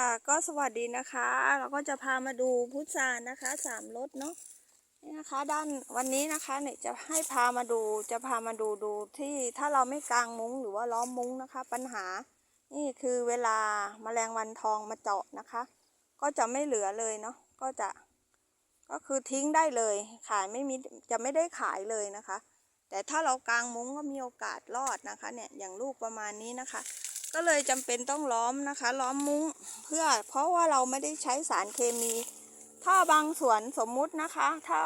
ค่ะก็สวัสดีนะคะ เราก็จะพามาดูพุทรานะคะสามรสเนาะนี่นะคะด้านวันนี้นะคะเนี่ยจะให้พามาดูจะพามาดูดูที่ถ้าเราไม่กางมุ้งหรือว่าล้อมมุ้งนะคะ ปัญหา นี่คือเวลาแมลงวันทองมาเจาะนะคะ ก็จะไม่เหลือเลยเนาะก็จะก็คือทิ้งได้เลยขายไม่มีจะไม่ได้ขายเลยนะคะ แต่ถ้าเรากางมุ้งก็มีโอกาสรอดนะคะเนี่ยอย่างลูกประมาณนี้นะคะ ก็เลยจำเป็นต้องล้อมนะคะ ล้อมมุ้งเพื่อเพราะว่าเราไม่ได้ใช้สารเคมี ถ้าบางสวนสมมุตินะคะ ถ้า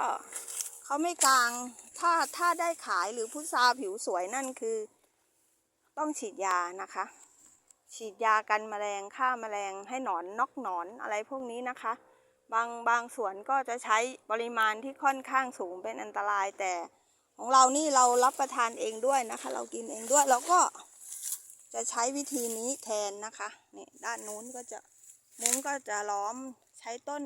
เขาไม่กลาง ถ้าถ้าได้ขายหรือพุทราผิวสวยนั่นคือ ต้องฉีดยานะคะ ฉีดยากันแมลงฆ่าแมลงให้หนอนนอกหนอนอะไรพวกนี้นะคะ บางบางสวนก็จะใช้ปริมาณที่ค่อนข้างสูงเป็นอันตรายแต่ของเรานี่เรารับประทานเองด้วยนะคะ เรากินเองด้วยแล้วก็ จะใช้วิธีนี้แทนนะคะนี่ด้านนู้นก็จะมุ้งก็จะล้อมใช้ต้น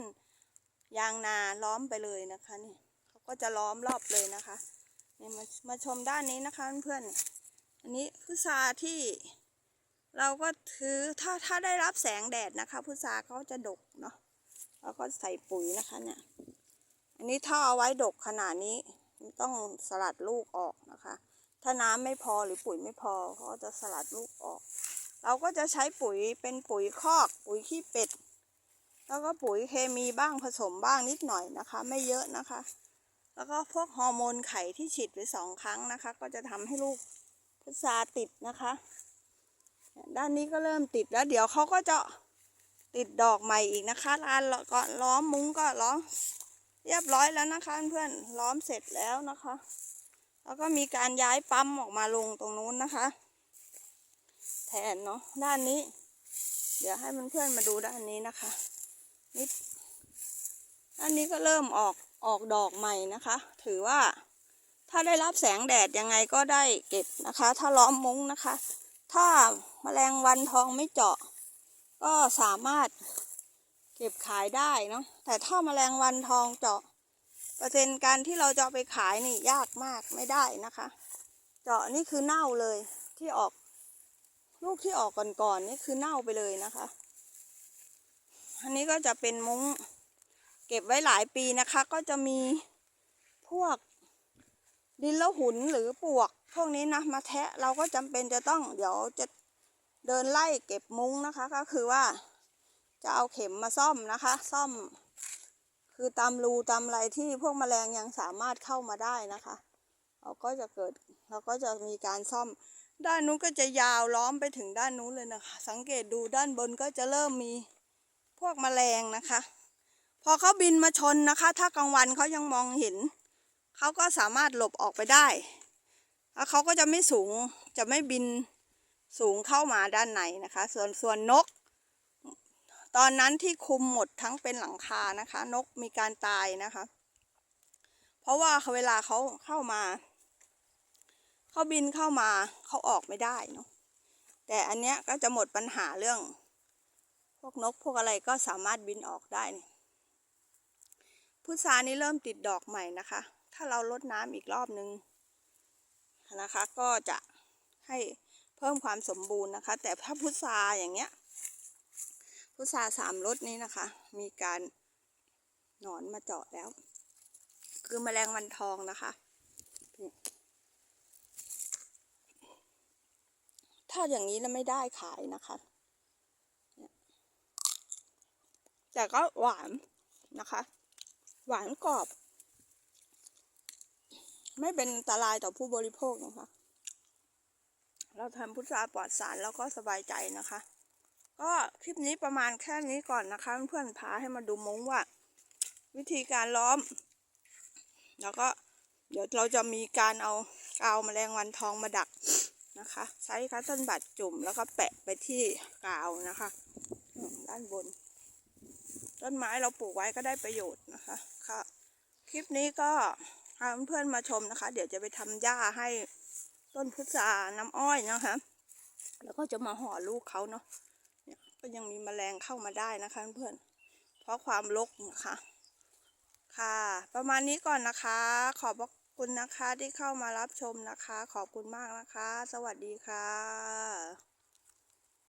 ยางนาล้อมไปเลยนะคะนี่เขาก็จะล้อมรอบเลยนะคะนี่มามาชมด้านนี้นะคะเพื่อนๆอันนี้พุทราที่เราก็ถือถ้าถ้าได้รับแสงแดดนะคะพุทราเขาจะดกเนาะแล้วก็ใส่ปุ๋ยนะคะเนี่ยอันนี้ถ้าเอาไว้ดกขนาดนี้ต้องสลัดลูกออกนะคะาน้ำไม่พอหรือปุ๋ยไม่พอเขาก็จะสลัดลูกออก เราก็จะใช้ปุ๋ยเป็นปุ๋ยคอก ปุ๋ยขี้เป็ด แล้วก็ปุ๋ยเคมีบ้างผสมบ้างนิดหน่อยนะคะ ไม่เยอะนะคะ แล้วก็พวกฮอร์โมนไข่ที่ฉีดไปสองครั้งนะคะ ก็จะทำให้ลูกพุทราติดนะคะ ด้านนี้ก็เริ่มติดแล้ว เดี๋ยวเขาก็จะติดดอกใหม่อีกนะคะลานก็ล้อมมุ้งก็ล้อมเรียบร้อยแล้วนะคะเพื่อนล้อมเสร็จแล้วนะคะ แล้วก็มีการย้ายปั๊มออกมาลงตรงนู้นนะคะ แทนเนาะด้านนี้ เดี๋ยวให้เพื่อนๆมาดูด้านนี้นะคะนิดด้านนี้ก็เริ่มออกออกดอกใหม่นะคะ ถือว่าถ้าได้รับแสงแดดยังไงก็ได้เก็บนะคะ ถ้าล้อมมุ้งนะคะ ถ้าแมลงวันทองไม่เจาะ ก็สามารถเก็บขายได้เนาะแต่ถ้าแมลงวันทองเจาะ ปอร์เซ็นต์การที่เราจะไปขายนี่ยากมากไม่ได้นะคะ เจาะนี่คือเน่าเลยที่ออก ลูกที่ออกก่อนๆนนี่คือเน่าไปเลยนะคะ อันนี้ก็จะเป็นมุ้งเก็บไว้หลายปีนะคะ ก็จะมีพวกดินล้วหุนหรือปวก พวกนี้นะมาแทะเราก็จำเป็นจะต้องเดี๋ยวจะเดินไล่เก็บมุ้งนะคะ ก็คือว่าจะเอาเข็มมาซ่อมนะคะ ซ่อม คือตามรูตามอะไรที่พวกแมลงยังสามารถเข้ามาได้นะคะ เราก็จะเกิดเราก็จะมีการซ่อม ด้านนู้นก็จะยาวล้อมไปถึงด้านนู้นเลยนะคะ สังเกตดูด้านบนก็จะเริ่มมีพวกแมลงนะคะ พอเขาบินมาชนนะคะ ถ้ากลางวันเขายังมองเห็นเขาก็สามารถหลบออกไปได้แล้วเขาก็จะไม่สูงจะไม่บินสูงเข้ามาด้านในนะคะ ส่วนส่วนนก ตอนนั้นที่คุมหมดทั้งเป็นหลังคานะคะ นกมีการตายนะคะ เพราะว่าเวลาเขาเข้ามาเขาบินเข้ามาเขาออกไม่ได้เนาะแต่อันเนี้ยก็จะหมดปัญหาเรื่อง พวกนกพวกอะไรก็สามารถบินออกได้นี่พุทรานี้เริ่มติดดอกใหม่นะคะ ถ้าเราลดน้ำอีกรอบนึงนะคะ ก็จะให้เพิ่มความสมบูรณ์นะคะ แต่ถ้าพุทราอย่างเงี้ย พุทราสามรสนี้นะคะ มีการหนอนมาเจาะแล้ว คือแมลงวันทองนะคะ ถ้าอย่างนี้แล้วไม่ได้ขายนะคะ แต่ก็หวานนะคะ หวานกรอบ ไม่เป็นอันตรายต่อผู้บริโภคนะคะ เราทำพุทราปลอดสารแล้วก็สบายใจนะคะ ก็คลิปนี้ประมาณแค่นี้ก่อนนะคะ เพื่อนๆพาให้มาดูมุ้งว่า วิธีการล้อม แล้วก็เดี๋ยวเราจะมีการเอากาวแมลงวันทองมาดักนะคะ ใช้คัตเติ้ลบัตจุ่มแล้วก็แปะไปที่กาวนะคะด้านบน ต้นไม้เราปลูกไว้ก็ได้ประโยชน์นะคะค่ะคลิปนี้ก็พาเพื่อนๆมาชมนะคะ เดี๋ยวจะไปทำหญ้าให้ต้นพุทราน้ำอ้อยนะคะ แล้วก็จะมาห่อลูกเขาเนาะ ก็ยังมีแมลงเข้ามาได้นะคะเพื่อนเพราะความรกนะคะ ค่ะ ประมาณนี้ก่อนนะคะ ขอบคุณนะคะที่เข้ามารับชมนะคะ ขอบคุณมากนะคะ สวัสดีค่ะ